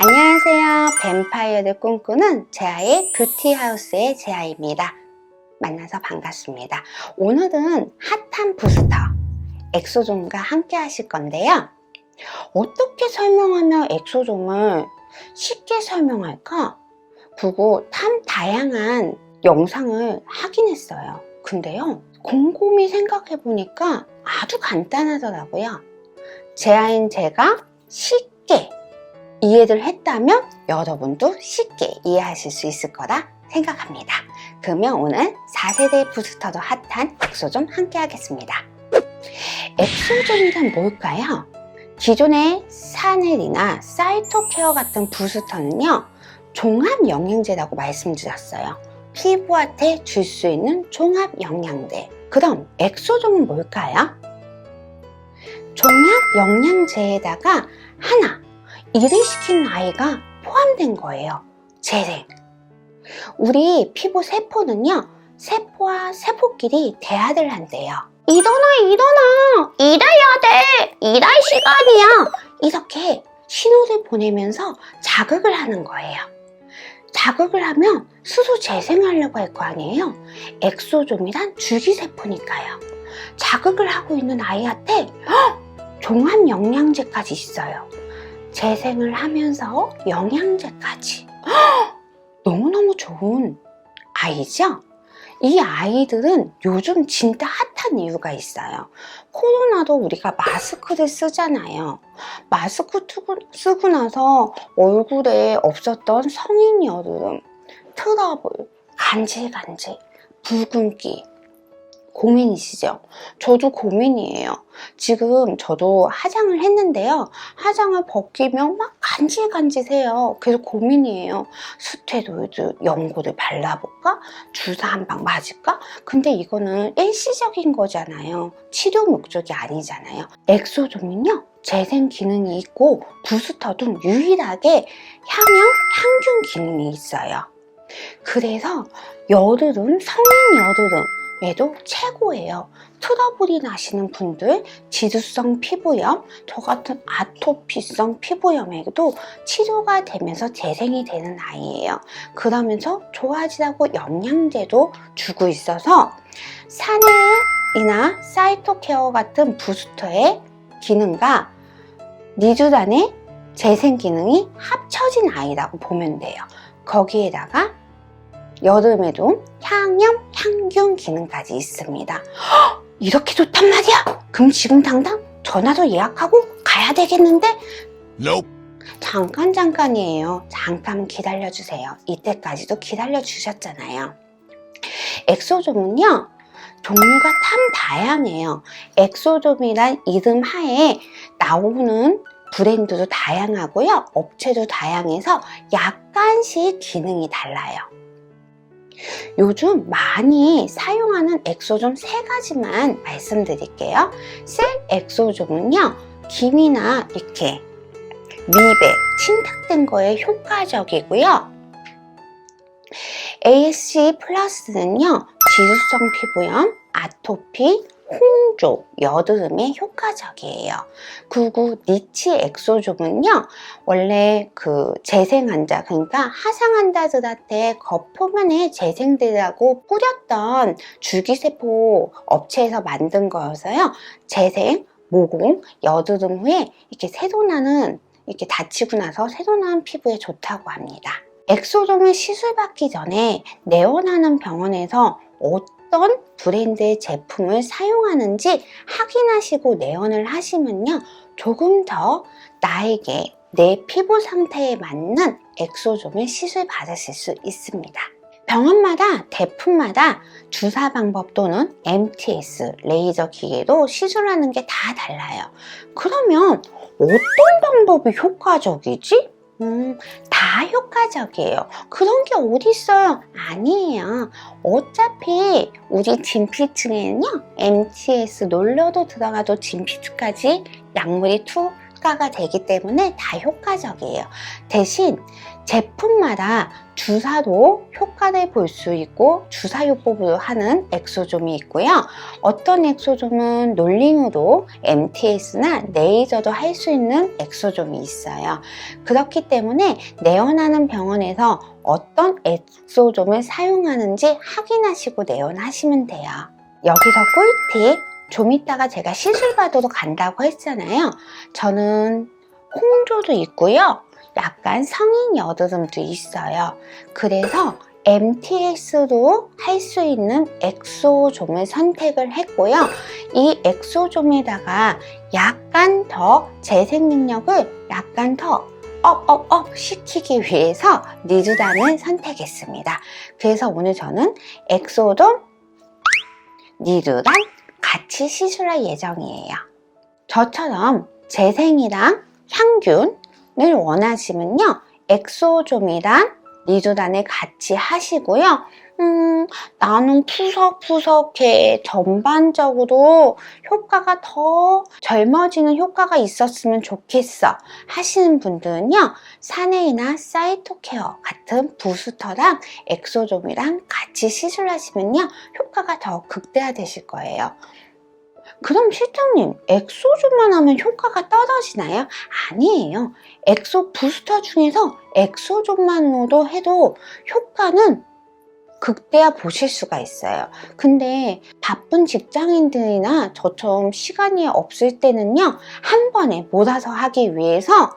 안녕하세요. 뱀파이어를 꿈꾸는 제아의 뷰티하우스의 제아입니다. 만나서 반갑습니다. 오늘은 핫한 부스터 엑소존과 함께 하실 건데요. 어떻게 설명하면 엑소존을 쉽게 설명할까? 그거 참 다양한 영상을 하긴 했어요. 근데요, 곰곰이 생각해 보니까 아주 간단하더라고요. 제아인 제가 쉽게 이해를 했다면 여러분도 쉽게 이해하실 수 있을 거라 생각합니다. 그러면 오늘 4세대 부스터도 핫한 엑소존 함께 하겠습니다. 엑소존이란 뭘까요? 기존의 사넬이나 사이토케어 같은 부스터는요, 종합 영양제라고 말씀드렸어요. 피부한테 줄 수 있는 종합 영양제. 그럼 엑소존은 뭘까요? 종합 영양제에다가 하나, 일을 시키는 아이가 포함된 거예요. 재생. 우리 피부 세포는요, 세포와 세포끼리 대화를 한대요. 일어나, 일어나! 일해야 돼! 일할 시간이야! 이렇게 신호를 보내면서 자극을 하는 거예요. 자극을 하면 스스로 재생하려고 할 거 아니에요? 엑소좀이란 줄기세포니까요. 자극을 하고 있는 아이한테 헉! 종합 영양제까지 있어요. 재생을 하면서 영양제까지. 헉! 너무너무 좋은 아이죠? 이 아이들은 요즘 진짜 핫한 이유가 있어요. 코로나도 우리가 마스크를 쓰잖아요. 마스크 쓰고, 나서 얼굴에 없었던 성인 여드름, 트러블, 간질간질, 붉은기, 고민이시죠? 저도 고민이에요. 지금 저도 화장을 했는데요. 화장을 벗기면 막 간질간질해요. 그래서 고민이에요. 스테로이드 연고를 발라볼까? 주사 한 방 맞을까? 근데 이거는 일시적인 거잖아요. 치료 목적이 아니잖아요. 엑소존은요. 재생 기능이 있고 부스터 등 유일하게 향형, 향균 기능이 있어요. 그래서 여드름, 성인 여드름 에도 최고예요. 트러블이 나시는 분들, 지루성 피부염, 저 같은 아토피성 피부염에도 치료가 되면서 재생이 되는 아이예요. 그러면서 좋아지라고 영양제도 주고 있어서 사넬이나 사이토케어 같은 부스터의 기능과 니주단의 재생 기능이 합쳐진 아이라고 보면 돼요. 거기에다가 여름에도 향염, 향균 기능까지 있습니다. 헉, 이렇게 좋단 말이야? 그럼 지금 당장 전화도 예약하고 가야 되겠는데? Nope. 잠깐 잠깐이에요. 잠깐 기다려주세요. 이때까지도 기다려주셨잖아요. 엑소좀은요, 종류가 참 다양해요. 엑소좀이란 이름 하에 나오는 브랜드도 다양하고요. 업체도 다양해서 약간씩 기능이 달라요. 요즘 많이 사용하는 엑소좀 세 가지만 말씀드릴게요. 셀 엑소좀은요, 김이나 이렇게 미백, 침탁된 거에 효과적이고요. ASC 플러스는요, 지루성 피부염, 아토피, 홍 조, 여드름에 효과적이에요. 그리고 니치 엑소좀은요, 원래 그 재생 환자, 그러니까 하상 환자들한테 겉표면에 재생되라고 뿌렸던 줄기세포 업체에서 만든 거여서요, 재생, 모공, 여드름 후에 이렇게 새로 나는, 이렇게 다치고 나서 새로 나는 피부에 좋다고 합니다. 엑소좀을 시술받기 전에 내원하는 병원에서 브랜드의 제품을 사용하는지 확인하시고 내원을 하시면요. 조금 더 나에게 내 피부 상태에 맞는 엑소좀을 시술 받으실 수 있습니다. 병원마다 대품마다 주사 방법 또는 MTS 레이저 기계로 시술하는 게 다 달라요. 그러면 어떤 방법이 효과적이지? 음, 다 효과적이에요. 그런 게 어디 있어요? 아니에요. 어차피 우리 진피층에는요, MTS 놀러도 들어가도 진피층까지 약물이 툭 효과가 되기 때문에 다 효과적이에요. 대신 제품마다 주사도 효과를 볼 수 있고 주사 요법으로 하는 엑소좀이 있고요. 어떤 엑소좀은 놀링으로 MTS나 레이저도 할 수 있는 엑소좀이 있어요. 그렇기 때문에 내원하는 병원에서 어떤 엑소좀을 사용하는지 확인하시고 내원하시면 돼요. 여기서 꿀팁! 좀 이따가 제가 시술 받으러 간다고 했잖아요. 저는 홍조도 있고요. 약간 성인 여드름도 있어요. 그래서 MTS로 할 수 있는 엑소좀을 선택을 했고요. 이 엑소좀에다가 약간 더 재생 능력을 약간 더 업업업 시키기 위해서 니두단을 선택했습니다. 그래서 오늘 저는 엑소돔, 니두단 같이 시술할 예정이에요. 저처럼 재생이랑 향균을 원하시면요. 엑소좀이랑 니두단을 같이 하시고요. 음, 나는 푸석푸석해. 전반적으로 효과가 더 젊어지는 효과가 있었으면 좋겠어. 하시는 분들은요, 사네이나 사이토케어 같은 부스터랑 엑소좀이랑 같이 시술하시면요, 효과가 더 극대화되실 거예요. 그럼 실장님, 엑소좀만 하면 효과가 떨어지나요? 아니에요. 엑소 부스터 중에서 엑소좀만으로도 해도 효과는 극대화 보실 수가 있어요. 근데 바쁜 직장인들이나 저처럼 시간이 없을 때는요, 한 번에 몰아서 하기 위해서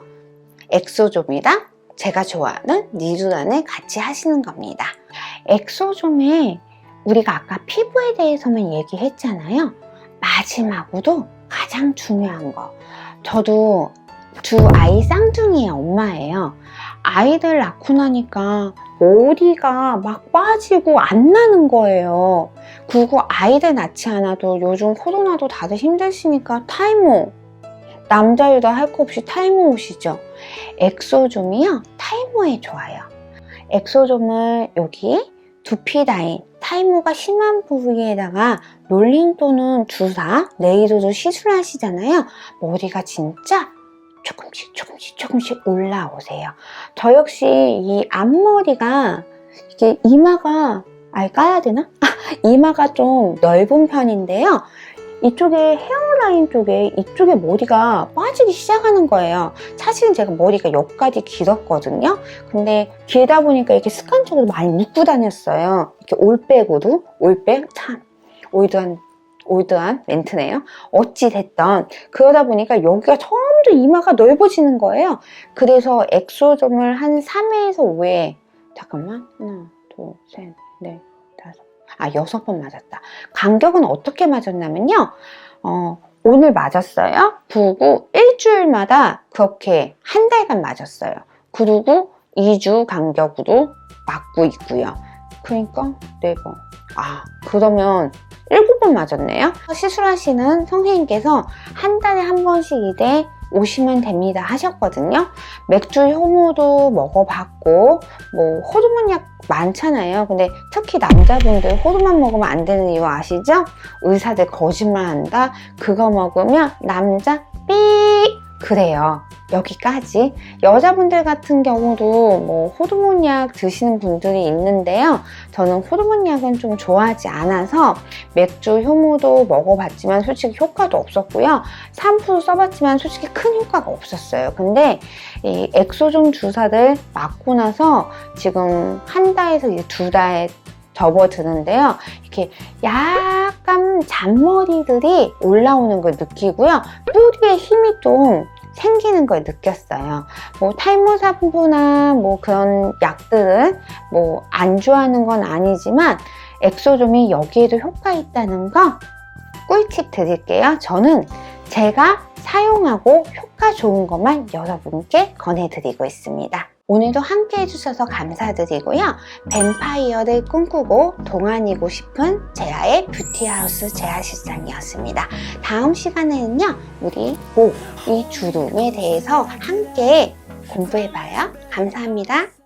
엑소좀이랑 제가 좋아하는 니두란을 같이 하시는 겁니다. 엑소좀에 우리가 아까 피부에 대해서만 얘기했잖아요. 마지막으로 가장 중요한 거. 저도 두 아이 쌍둥이의 엄마예요. 아이들 낳고 나니까 머리가 막 빠지고 안 나는 거예요. 그리고 아이들 낳지 않아도 요즘 코로나도 다들 힘드시니까 타이모. 남자여도 할거 없이 타이모 오시죠. 엑소좀이요. 타이모에 좋아요. 엑소좀을 여기 두피 라인, 타이모가 심한 부위에다가 롤링 또는 주사, 네일으로 시술하시잖아요. 머리가 진짜 조금씩 조금씩 조금씩 올라오세요. 저 역시 이 앞머리가 이게 이마가 아예 까야 되나? 이마가 좀 넓은 편인데요. 이쪽에 헤어라인 쪽에 이쪽에 머리가 빠지기 시작하는 거예요. 사실은 제가 머리가 여기까지 길었거든요. 근데 길다 보니까 이렇게 습관적으로 많이 묶고 다녔어요. 이렇게 올백으로 올백 참 올드한 올드한 멘트네요. 어찌 됐던 그러다 보니까 여기가 점점 이마가 넓어지는 거예요. 그래서 엑소점을 한 3회에서 5회 잠깐만 하나 둘셋넷 다섯 아 여섯 번 맞았다. 간격은 어떻게 맞았냐면요. 어, 오늘 맞았어요. 그리고 일주일마다 그렇게 한 달간 맞았어요. 그리고 2주 간격으로 맞고 있고요. 그러니까 4번. 아, 그러면 7번 맞았네요. 시술하시는 선생님께서 한 달에 한 번씩 이대 오시면 됩니다 하셨거든요. 맥주 효모도 먹어봤고 뭐 호르몬 약 많잖아요. 근데 특히 남자분들 호르몬 먹으면 안 되는 이유 아시죠? 의사들 거짓말한다. 그거 먹으면 남자 삐 그래요. 여기까지. 여자분들 같은 경우도 뭐 호르몬 약 드시는 분들이 있는데요. 저는 호르몬 약은 좀 좋아하지 않아서 맥주 효모도 먹어봤지만 솔직히 효과도 없었고요. 샴푸 써봤지만 솔직히 큰 효과가 없었어요. 근데 이 엑소존 주사를 맞고 나서 지금 한 달에서 이제 두 달 접어드는데요. 이렇게 약간 잔머리들이 올라오는 걸 느끼고요. 뿌리에 힘이 좀 생기는 걸 느꼈어요. 뭐 탈모산부나 뭐 그런 약들은 뭐 안 좋아하는 건 아니지만 엑소좀이 여기에도 효과 있다는 거 꿀팁 드릴게요. 저는 제가 사용하고 효과 좋은 것만 여러분께 권해드리고 있습니다. 오늘도 함께 해주셔서 감사드리고요. 뱀파이어를 꿈꾸고 동안이고 싶은 제아의 뷰티하우스 제아실장이었습니다. 다음 시간에는요, 우리 목, 이 주름에 대해서 함께 공부해봐요. 감사합니다.